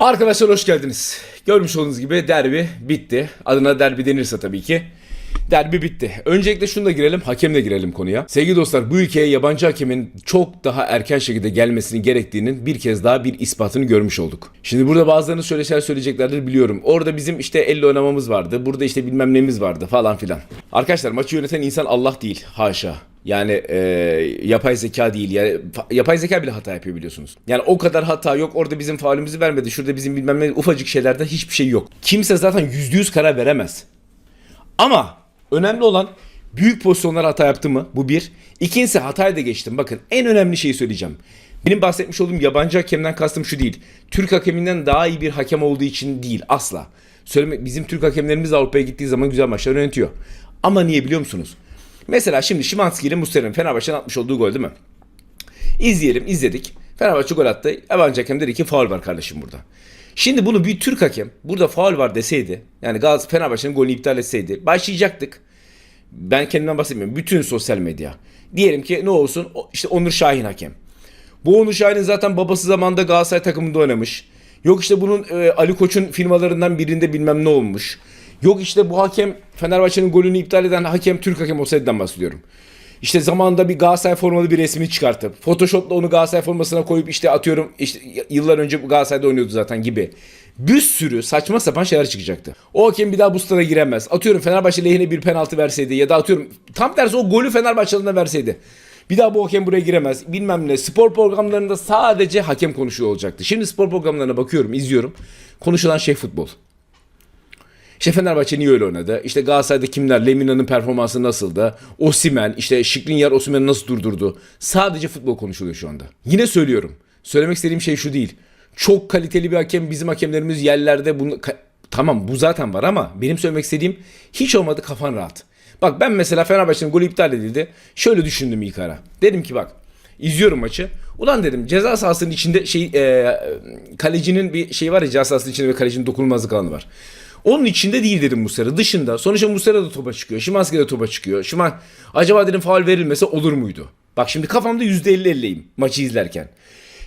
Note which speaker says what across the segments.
Speaker 1: Arkadaşlar hoş geldiniz. Görmüş olduğunuz gibi derbi bitti. Adına derbi denirse tabii ki. Derbi bitti. Öncelikle şunu da girelim, hakemle girelim konuya. Sevgili dostlar, bu ülkeye yabancı hakemin çok daha erken şekilde gelmesinin gerektiğinin bir kez daha bir ispatını görmüş olduk. Şimdi burada bazılarınız şöyle şeyler söyleyeceklerdir biliyorum. Orada bizim işte elle oynamamız vardı, burada işte bilmem nemiz vardı falan filan. Arkadaşlar maçı yöneten insan Allah değil, haşa. Yani e, yapay zeka değil. Yani yapay zeka bile hata yapıyor biliyorsunuz. Yani o kadar hata yok. Orada bizim faulümüzü vermedi. Şurada bizim bilmem ne ufacık şeylerde hiçbir şey yok. Kimse zaten yüzde yüz karar veremez. Ama önemli olan büyük pozisyonlar hata yaptı mı? Bu bir. İkincisi hatayı da geçtim. Bakın en önemli şeyi söyleyeceğim. Benim bahsetmiş olduğum yabancı hakemden kastım şu değil. Türk hakeminden daha iyi bir hakem olduğu için değil asla. Söyleme, bizim Türk hakemlerimiz Avrupa'ya gittiği zaman güzel maçlar yönetiyor. Ama niye biliyor musunuz? Mesela şimdi Şimanski ile Muslera'nın Fenerbahçe'nin atmış olduğu gol değil mi? İzleyelim, izledik. Fenerbahçe gol attı. Yabancı hakem dedi ki faul var kardeşim burada. Şimdi bunu bir Türk hakem burada faul var deseydi, yani Galatasaray Fenerbahçe'nin golünü iptal etseydi başlayacaktık. Ben kendimden bahsetmiyorum. Bütün sosyal medya. Diyelim ki ne olsun işte Onur Şahin hakem. Bu Onur Şahin'in zaten babası zamanında Galatasaray takımında oynamış. Yok işte bunun e, Ali Koç'un firmalarından birinde bilmem ne olmuş. Yok işte bu hakem Fenerbahçe'nin golünü iptal eden hakem Türk hakem olsaydıdan bahsediyorum. İşte zamanında bir Galatasaray formalı bir resmini çıkartıp Photoshop'la onu Galatasaray formasına koyup işte atıyorum işte yıllar önce Galatasaray'da oynuyordu zaten gibi. Bir sürü saçma sapan şeyler çıkacaktı. O hakem bir daha bu stada giremez. Atıyorum Fenerbahçe lehine bir penaltı verseydi ya da atıyorum tam tersi o golü Fenerbahçe'den verseydi. Bir daha bu hakem buraya giremez. Bilmem ne. Spor programlarında sadece hakem konuşuyor olacaktı. Şimdi spor programlarına bakıyorum, izliyorum. Konuşulan şey futbol. İşte Fenerbahçe niye öyle oynadı? İşte Galatasaray'da kimler? Lemina'nın performansı nasıldı? Osimen, işte Şikrinyar Osimen'i nasıl durdurdu? Sadece futbol konuşuluyor şu anda. Yine söylüyorum. Söylemek istediğim şey şu değil. Çok kaliteli bir hakem bizim hakemlerimiz yerlerde bunu tamam bu zaten var ama benim söylemek istediğim hiç olmadı kafan rahat. Bak ben mesela Fenerbahçe'nin golü iptal edildi. Şöyle düşündüm ilk ara. Dedim ki bak izliyorum maçı. Ulan dedim ceza sahasının içinde şey e, kalecinin bir şey var ya ceza sahasının içinde ve kalecinin dokunulmazlık alanı var. Onun içinde değil dedim Muslera. Dışında. Sonuçta Muslera da topa çıkıyor. Şimanski de topa çıkıyor. Şiman acaba dedim faul verilmese olur muydu? Bak şimdi kafamda %50-50'yim maçı izlerken.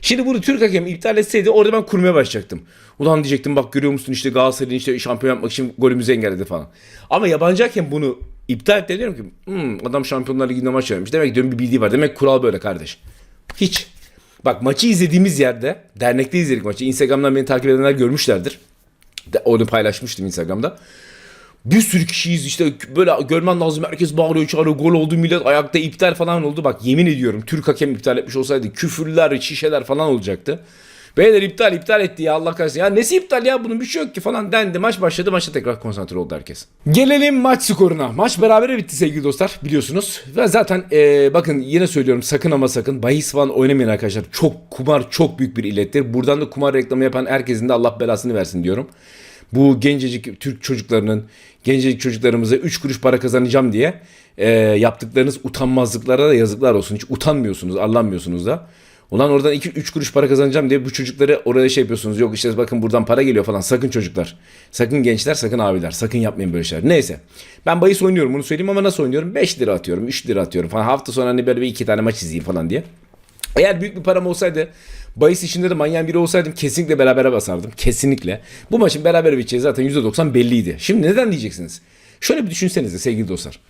Speaker 1: Şimdi bunu Türk hakem iptal etseydi orada ben kurmaya başlayacaktım. Ulan diyecektim bak görüyor musun işte Galatasaray'ın işte şampiyon yapmak için golümüzü engelledi falan. Ama yabancı hakem bunu iptal etti diyorum ki "Hmm, adam Şampiyonlar Ligi'nde maç oynamış. Demek diyorum bir bildiği var. Demek kural böyle kardeş. Hiç. Bak maçı izlediğimiz yerde dernekte izledik maçı. Instagram'dan beni takip edenler görmüşlerdir. Onu paylaşmıştım Instagram'da. Bir sürü kişiyiz işte böyle görmen lazım herkes bağırıyor çağırıyor gol oldu millet ayakta iptal falan oldu. Bak yemin ediyorum Türk hakem iptal etmiş olsaydı küfürler şişeler falan olacaktı. Beyler iptal iptal etti ya Allah kahretsin. Ya nesi iptal ya bunun bir şey yok ki falan dendi. Maç başladı maçta tekrar konsantre oldu herkes. Gelelim maç skoruna. Maç berabere bitti sevgili dostlar biliyorsunuz. Ve zaten eee, bakın yine söylüyorum sakın ama sakın bahis falan oynamayın arkadaşlar. Çok kumar çok büyük bir illettir. Buradan da kumar reklamı yapan herkesin de Allah belasını versin diyorum bu gencecik Türk çocuklarının, gencecik çocuklarımıza 3 kuruş para kazanacağım diye e, yaptıklarınız utanmazlıklara da yazıklar olsun. Hiç utanmıyorsunuz, arlanmıyorsunuz da. Ulan oradan 2-3 kuruş para kazanacağım diye bu çocukları oraya şey yapıyorsunuz. Yok işte bakın buradan para geliyor falan. Sakın çocuklar. Sakın gençler, sakın abiler. Sakın yapmayın böyle şeyler. Neyse. Ben bahis oynuyorum bunu söyleyeyim ama nasıl oynuyorum? 5 lira atıyorum, 3 lira atıyorum falan. Hafta sonu hani böyle bir iki tane maç izleyeyim falan diye. Eğer büyük bir param olsaydı bahis işinde de manyağın biri olsaydım kesinlikle berabere basardım. Kesinlikle. Bu maçın beraber biteceği zaten %90 belliydi. Şimdi neden diyeceksiniz? Şöyle bir düşünsenize sevgili dostlar.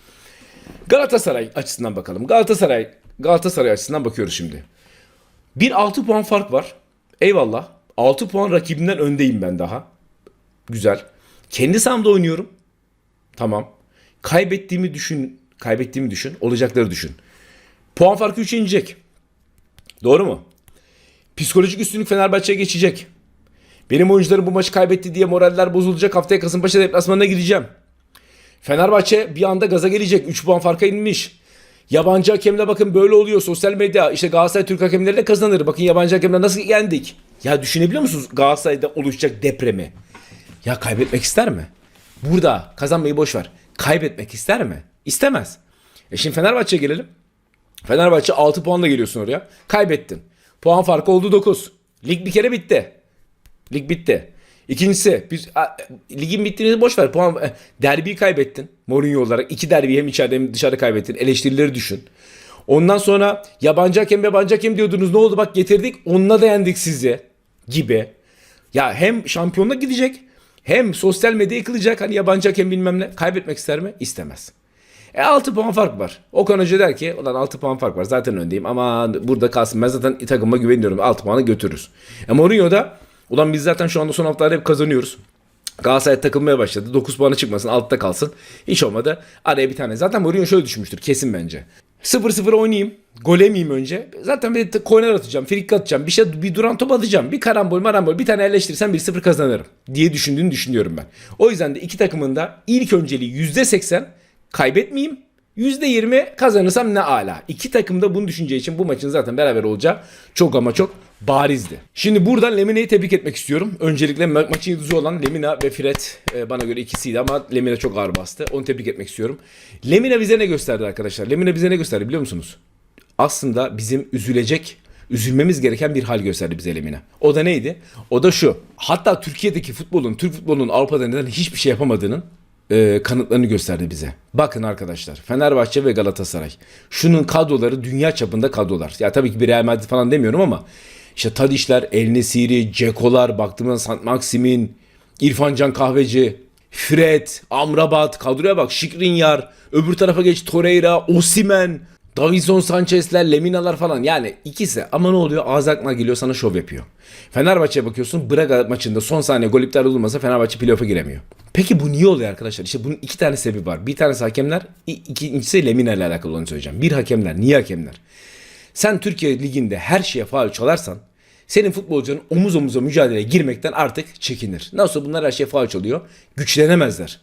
Speaker 1: Galatasaray açısından bakalım. Galatasaray Galatasaray açısından bakıyoruz şimdi. Bir 6 puan fark var. Eyvallah. 6 puan rakibinden öndeyim ben daha. Güzel. Kendi sahamda oynuyorum. Tamam. Kaybettiğimi düşün. Kaybettiğimi düşün. Olacakları düşün. Puan farkı 3'e inecek. Doğru mu? Psikolojik üstünlük Fenerbahçe'ye geçecek. Benim oyuncularım bu maçı kaybetti diye moraller bozulacak. Haftaya Kasımpaşa deplasmanına gideceğim. Fenerbahçe bir anda gaza gelecek. 3 puan farka inmiş. Yabancı hakemle bakın böyle oluyor. Sosyal medya işte Galatasaray Türk hakemleri de kazanır. Bakın yabancı hakemle nasıl yendik. Ya düşünebiliyor musunuz Galatasaray'da oluşacak depremi? Ya kaybetmek ister mi? Burada kazanmayı boş ver. Kaybetmek ister mi? İstemez. E şimdi Fenerbahçe'ye gelelim. Fenerbahçe 6 puanla geliyorsun oraya. Kaybettin. Puan farkı oldu 9. Lig bir kere bitti. Lig bitti. İkincisi biz a, ligin bittiğini boş ver. Puan e, derbiyi kaybettin. Mourinho olarak iki derbiyi hem içeride hem dışarıda kaybettin. Eleştirileri düşün. Ondan sonra yabancı hakem yabancı hakem diyordunuz. Ne oldu bak getirdik. Onunla da yendik sizi gibi. Ya hem şampiyonluk gidecek hem sosyal medya yıkılacak. Hani yabancı hakem bilmem ne. Kaybetmek ister mi? İstemez. E 6 puan fark var. Okan Hoca der ki ulan 6 puan fark var zaten öndeyim ama burada kalsın ben zaten takıma güveniyorum 6 puanı götürürüz. E Mourinho da ulan biz zaten şu anda son haftalarda hep kazanıyoruz. Galatasaray takılmaya başladı. 9 puanı çıkmasın altta kalsın. Hiç olmadı. Araya bir tane. Zaten Mourinho şöyle düşünmüştür kesin bence. 0-0 oynayayım. Gol yemeyeyim önce. Zaten bir korner atacağım. Frikik atacağım. Bir şey bir duran top atacağım. Bir karambol marambol bir tane yerleştirirsem 1-0 kazanırım. Diye düşündüğünü düşünüyorum ben. O yüzden de iki takımın da ilk önceliği %80 kaybetmeyeyim. %20 kazanırsam ne ala. İki takım da bunu düşüneceği için bu maçın zaten beraber olacağı çok ama çok barizdi. Şimdi buradan Lemina'yı tebrik etmek istiyorum. Öncelikle ma- maçın yıldızı olan Lemina ve Fred e, bana göre ikisiydi ama Lemina çok ağır bastı. Onu tebrik etmek istiyorum. Lemina bize ne gösterdi arkadaşlar? Lemina bize ne gösterdi biliyor musunuz? Aslında bizim üzülecek, üzülmemiz gereken bir hal gösterdi bize Lemina. O da neydi? O da şu. Hatta Türkiye'deki futbolun, Türk futbolunun Avrupa'da neden hiçbir şey yapamadığının e, kanıtlarını gösterdi bize. Bakın arkadaşlar Fenerbahçe ve Galatasaray. Şunun kadroları dünya çapında kadrolar. Ya tabii ki bir Real Madrid falan demiyorum ama işte Tadişler, El Nesiri, Cekolar, baktığımda Sant Maximin, İrfan Can Kahveci, Fred, Amrabat, kadroya bak Şikrinyar, öbür tarafa geç Torreira, Osimen, Davinson Sanchez'ler, Leminalar falan. Yani ikisi ama ne oluyor? Ağız aklına geliyor sana şov yapıyor. Fenerbahçe'ye bakıyorsun Braga maçında son saniye gol iptal olmasa Fenerbahçe playoff'a giremiyor. Peki bu niye oluyor arkadaşlar? İşte bunun iki tane sebebi var. Bir tanesi hakemler, ikincisi Lemina ile alakalı olanı söyleyeceğim. Bir hakemler. Niye hakemler? Sen Türkiye Ligi'nde her şeye faul çalarsan senin futbolcunun omuz omuza mücadeleye girmekten artık çekinir. Nasıl bunlar her şeye faul çalıyor? Güçlenemezler.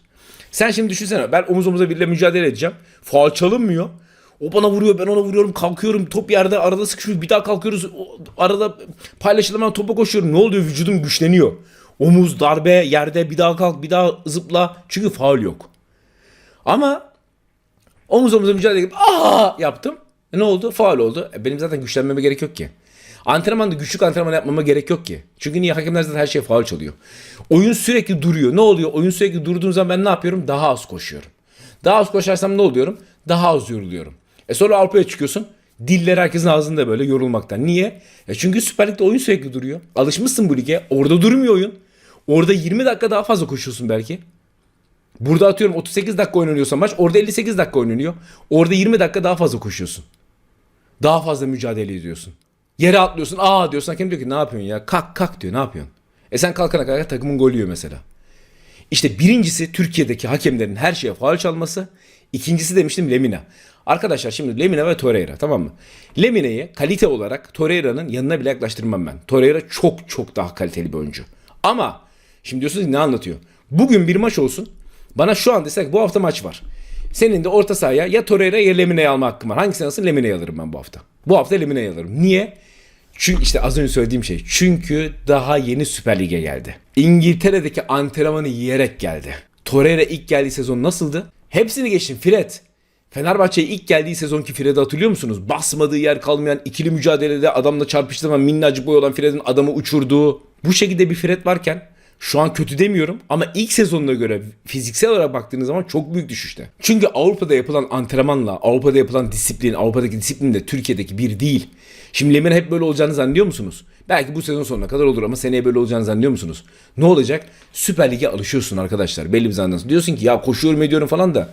Speaker 1: Sen şimdi düşünsene ben omuz omuza biriyle mücadele edeceğim. Faul çalınmıyor. O bana vuruyor ben ona vuruyorum kalkıyorum top yerde arada sıkışıyor bir daha kalkıyoruz arada paylaşılan topa koşuyorum ne oluyor vücudum güçleniyor. Omuz darbe yerde bir daha kalk bir daha zıpla çünkü faul yok. Ama omuz omuza mücadele edip aa yaptım. E ne oldu? Faul oldu. E benim zaten güçlenmeme gerek yok ki. Antrenmanda güçlük antrenman yapmama gerek yok ki. Çünkü niye hakemler zaten her şey faul çalıyor. Oyun sürekli duruyor. Ne oluyor? Oyun sürekli durduğum zaman ben ne yapıyorum? Daha az koşuyorum. Daha az koşarsam ne oluyorum? Daha az yoruluyorum. E sonra Avrupa'ya çıkıyorsun. Diller herkesin ağzında böyle yorulmaktan. Niye? E çünkü Süper Lig'de oyun sürekli duruyor. Alışmışsın bu lige. Orada durmuyor oyun. Orada 20 dakika daha fazla koşuyorsun belki. Burada atıyorum 38 dakika oynanıyorsa maç orada 58 dakika oynanıyor. Orada 20 dakika daha fazla koşuyorsun. Daha fazla mücadele ediyorsun. Yere atlıyorsun. Aa diyorsun hakem diyor ki ne yapıyorsun ya? Kalk kalk diyor ne yapıyorsun? E sen kalkana kadar takımın golü yiyor mesela. İşte birincisi Türkiye'deki hakemlerin her şeye faul çalması. İkincisi demiştim Lemina. Arkadaşlar şimdi Lemina ve Torreira tamam mı? Lemina'yı kalite olarak Torreira'nın yanına bile yaklaştırmam ben. Torreira çok çok daha kaliteli bir oyuncu. Ama şimdi diyorsunuz ne anlatıyor? Bugün bir maç olsun. Bana şu an desek bu hafta maç var. Senin de orta sahaya ya Torreira ya Lemina'yı alma hakkım var. Hangisini alsın Lemina'yı alırım ben bu hafta. Bu hafta Lemina'yı alırım. Niye? Çünkü işte az önce söylediğim şey. Çünkü daha yeni Süper Lig'e geldi. İngiltere'deki antrenmanı yiyerek geldi. Torreira ilk geldiği sezon nasıldı? Hepsini geçtim. Fred. Fenerbahçe'ye ilk geldiği sezonki Fred'i hatırlıyor musunuz? Basmadığı yer kalmayan ikili mücadelede adamla çarpıştırma minnacık boy olan Fred'in adamı uçurduğu. Bu şekilde bir Fred varken şu an kötü demiyorum ama ilk sezonuna göre fiziksel olarak baktığınız zaman çok büyük düşüşte. Çünkü Avrupa'da yapılan antrenmanla, Avrupa'da yapılan disiplin, Avrupa'daki disiplin de Türkiye'deki bir değil. Şimdi Lemina hep böyle olacağını zannediyor musunuz? Belki bu sezon sonuna kadar olur ama seneye böyle olacağını zannediyor musunuz? Ne olacak? Süper Lig'e alışıyorsun arkadaşlar belli bir zamandan. Diyorsun ki ya koşuyorum ediyorum falan da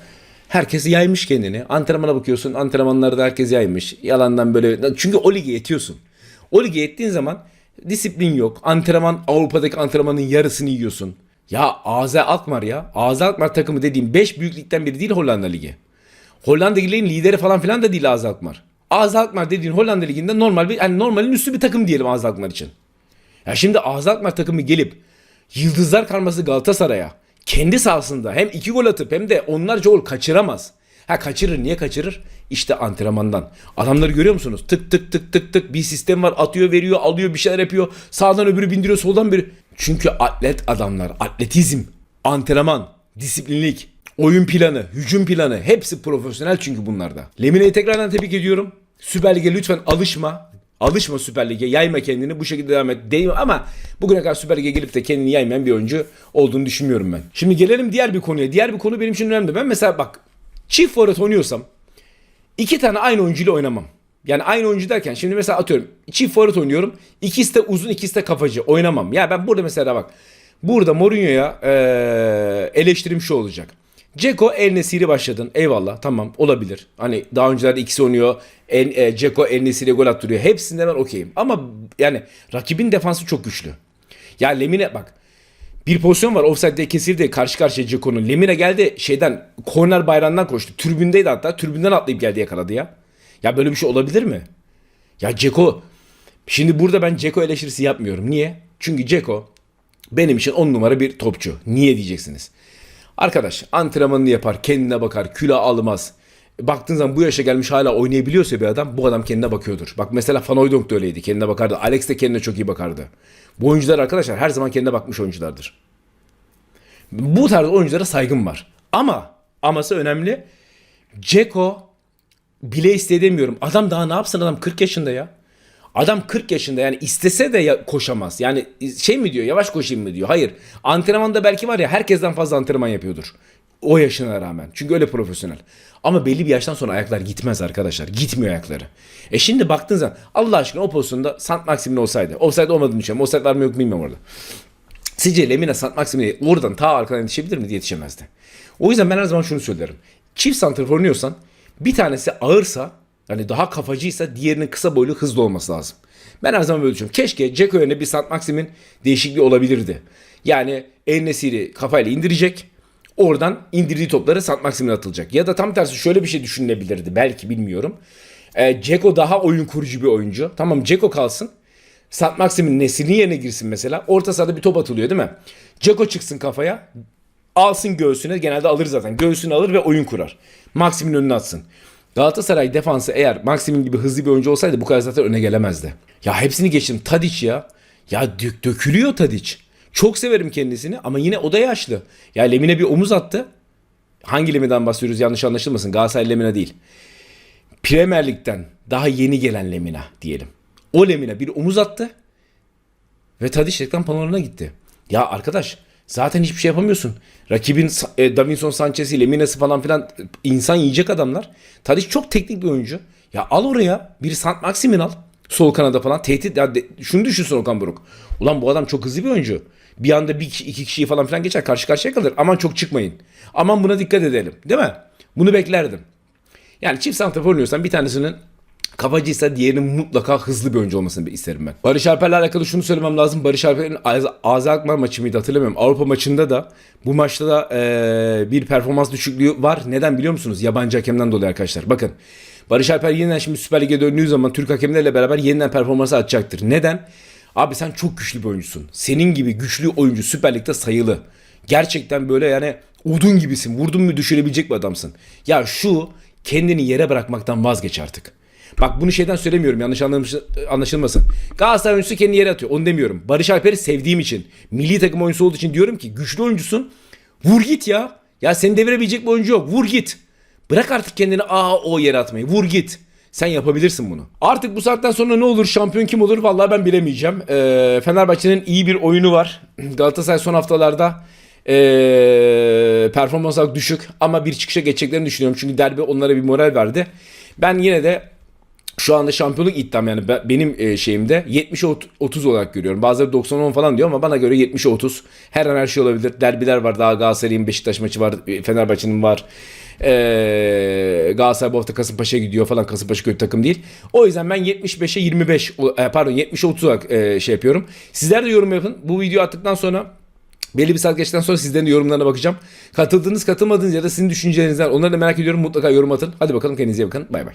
Speaker 1: Herkes yaymış kendini. Antrenmana bakıyorsun. Antrenmanlarda herkes yaymış. Yalandan böyle. Çünkü o lige yetiyorsun. O lige yettiğin zaman disiplin yok. Antrenman Avrupa'daki antrenmanın yarısını yiyorsun. Ya AZ Alkmaar ya. AZ Alkmaar takımı dediğim 5 büyük ligden biri değil Hollanda Ligi. Hollanda Ligi'nin lideri falan filan da değil AZ Alkmaar. AZ Alkmaar dediğin Hollanda Ligi'nde normal bir yani normalin üstü bir takım diyelim AZ Alkmaar için. Ya şimdi AZ Alkmaar takımı gelip Yıldızlar karması Galatasaray'a kendi sahasında hem iki gol atıp hem de onlarca gol kaçıramaz. Ha kaçırır niye kaçırır? İşte antrenmandan. Adamları görüyor musunuz? Tık tık tık tık tık bir sistem var atıyor veriyor alıyor bir şeyler yapıyor. Sağdan öbürü bindiriyor soldan biri. Çünkü atlet adamlar atletizm, antrenman, disiplinlik, oyun planı, hücum planı hepsi profesyonel çünkü bunlarda. Lemine'yi tekrardan tebrik ediyorum. Süper Lig'e lütfen alışma. Alışma Süper Lig'e. Yayma kendini. Bu şekilde devam et. Değil? Ama bugüne kadar Süper Lig'e gelip de kendini yaymayan bir oyuncu olduğunu düşünmüyorum ben. Şimdi gelelim diğer bir konuya. Diğer bir konu benim için önemli. Ben mesela bak çift forvet oynuyorsam iki tane aynı oyuncuyla oynamam. Yani aynı oyuncu derken şimdi mesela atıyorum çift forvet oynuyorum. İkisi de uzun ikisi de kafacı. Oynamam. Ya ben burada mesela bak. Burada Mourinho'ya eee eleştirim şu olacak. Ceko El Nesiri başladın. Eyvallah tamam olabilir. Hani daha öncelerde ikisi oynuyor. El, e, Ceko El Nesiri gol attırıyor. Hepsinde ben okeyim. Ama yani rakibin defansı çok güçlü. Ya Lemine bak. Bir pozisyon var offside'de kesildi karşı karşıya Ceko'nun. Lemine geldi şeyden korner bayrağından koştu. Tribündeydi hatta. Tribünden atlayıp geldi yakaladı ya. Ya böyle bir şey olabilir mi? Ya Ceko şimdi burada ben Ceko eleştirisi yapmıyorum. Niye? Çünkü Ceko benim için on numara bir topçu. Niye diyeceksiniz? Arkadaş antrenmanını yapar, kendine bakar, kilo almaz. Baktığın zaman bu yaşa gelmiş hala oynayabiliyorsa bir adam bu adam kendine bakıyordur. Bak mesela Van Hooijdonk da öyleydi. Kendine bakardı. Alex de kendine çok iyi bakardı. Bu oyuncular arkadaşlar her zaman kendine bakmış oyunculardır. Bu tarz oyunculara saygım var. Ama aması önemli. Ceko bile istedemiyorum. Adam daha ne yapsın adam 40 yaşında ya. Adam 40 yaşında yani istese de koşamaz. Yani şey mi diyor yavaş koşayım mı diyor. Hayır. Antrenmanda belki var ya herkesten fazla antrenman yapıyordur. O yaşına rağmen. Çünkü öyle profesyonel. Ama belli bir yaştan sonra ayaklar gitmez arkadaşlar. Gitmiyor ayakları. E şimdi baktığın zaman Allah aşkına o pozisyonda Sant Maxim'in olsaydı. Offside olmadığını düşünüyorum. Offside var mı yok bilmiyorum orada. Sizce Lemina Sant Maxim'e oradan ta arkadan yetişebilir mi? Yetişemezdi. O yüzden ben her zaman şunu söylerim. Çift santrfor oynuyorsan bir tanesi ağırsa hani daha kafacıysa diğerinin kısa boylu hızlı olması lazım. Ben her zaman böyle düşünüyorum. Keşke Ceko yerine bir Sant Maxim'in değişikliği olabilirdi. Yani El Nesiri kafayla indirecek. Oradan indirdiği topları Sant Maxim'e atılacak. Ya da tam tersi şöyle bir şey düşünülebilirdi. Belki bilmiyorum. E, Ceko daha oyun kurucu bir oyuncu. Tamam Ceko kalsın. Sant Maxim'in Nesir'in yerine girsin mesela. Orta sahada bir top atılıyor değil mi? Ceko çıksın kafaya. Alsın göğsüne. Genelde alır zaten. Göğsünü alır ve oyun kurar. Maxim'in önüne atsın. Galatasaray defansı eğer Maxim'in gibi hızlı bir oyuncu olsaydı bu kadar zaten öne gelemezdi. Ya hepsini geçtim. Tadic ya. Ya dök- dökülüyor Tadic. Çok severim kendisini ama yine o da yaşlı. Ya Lemine bir omuz attı. Hangi Lemine'den bahsediyoruz yanlış anlaşılmasın. Galatasaray Lemine değil. Premier Lig'den daha yeni gelen Lemina diyelim. O Lemina bir omuz attı ve Tadic reklam panolarına gitti. Ya arkadaş zaten hiçbir şey yapamıyorsun. Rakibin e, Davinson Sanchez'i, Lemina'sı falan filan e, insan yiyecek adamlar. Tadic çok teknik bir oyuncu. Ya al oraya bir Sant Maximin al. Sol kanada falan tehdit. Ya de- şunu düşünsün Okan Buruk. Ulan bu adam çok hızlı bir oyuncu. Bir anda bir iki kişiyi falan filan geçer. Karşı karşıya kalır. Aman çok çıkmayın. Aman buna dikkat edelim. Değil mi? Bunu beklerdim. Yani çift santrafor oynuyorsan bir tanesinin kafacıysa diğerinin mutlaka hızlı bir oyuncu olmasını isterim ben. Barış Alper'le alakalı şunu söylemem lazım. Barış Alper'in Az- AZ Alkmaar maçı mıydı hatırlamıyorum. Avrupa maçında da bu maçta da eee, bir performans düşüklüğü var. Neden biliyor musunuz? Yabancı hakemden dolayı arkadaşlar. Bakın Barış Alper yeniden şimdi Süper Lig'e döndüğü zaman Türk hakemlerle beraber yeniden performansı atacaktır. Neden? Abi sen çok güçlü bir oyuncusun. Senin gibi güçlü oyuncu Süper Lig'de sayılı. Gerçekten böyle yani odun gibisin. Vurdun mu düşürebilecek bir adamsın. Ya şu kendini yere bırakmaktan vazgeç artık. Bak bunu şeyden söylemiyorum yanlış anlamış, anlaşılmasın. Galatasaray oyuncusu kendini yere atıyor. Onu demiyorum. Barış Alper'i sevdiğim için, milli takım oyuncusu olduğu için diyorum ki güçlü oyuncusun. Vur git ya. Ya seni devirebilecek bir oyuncu yok. Vur git. Bırak artık kendini aa o yere atmayı. Vur git. Sen yapabilirsin bunu. Artık bu saatten sonra ne olur? Şampiyon kim olur? Vallahi ben bilemeyeceğim. Ee, Fenerbahçe'nin iyi bir oyunu var. Galatasaray son haftalarda ee, performans olarak düşük ama bir çıkışa geçeceklerini düşünüyorum. Çünkü derbi onlara bir moral verdi. Ben yine de şu anda şampiyonluk iddiam yani be- benim e, şeyimde 70'e 30 olarak görüyorum. Bazıları 90-10 falan diyor ama bana göre 70'e 30. Her an her şey olabilir. Derbiler var. Daha Galatasaray'ın Beşiktaş maçı var. e, Fenerbahçe'nin var. Ee, Galatasaray bu hafta Kasımpaşa'ya gidiyor falan. Kasımpaşa kötü takım değil. O yüzden ben 75'e 25 o- e, pardon 70'e 30 olarak e, şey yapıyorum. Sizler de yorum yapın. Bu video attıktan sonra Belli bir saat geçtikten sonra sizlerin yorumlarına bakacağım. Katıldığınız katılmadığınız ya da sizin düşünceleriniz var. Onları da merak ediyorum. Mutlaka yorum atın. Hadi bakalım kendinize iyi bakın. Bay bay.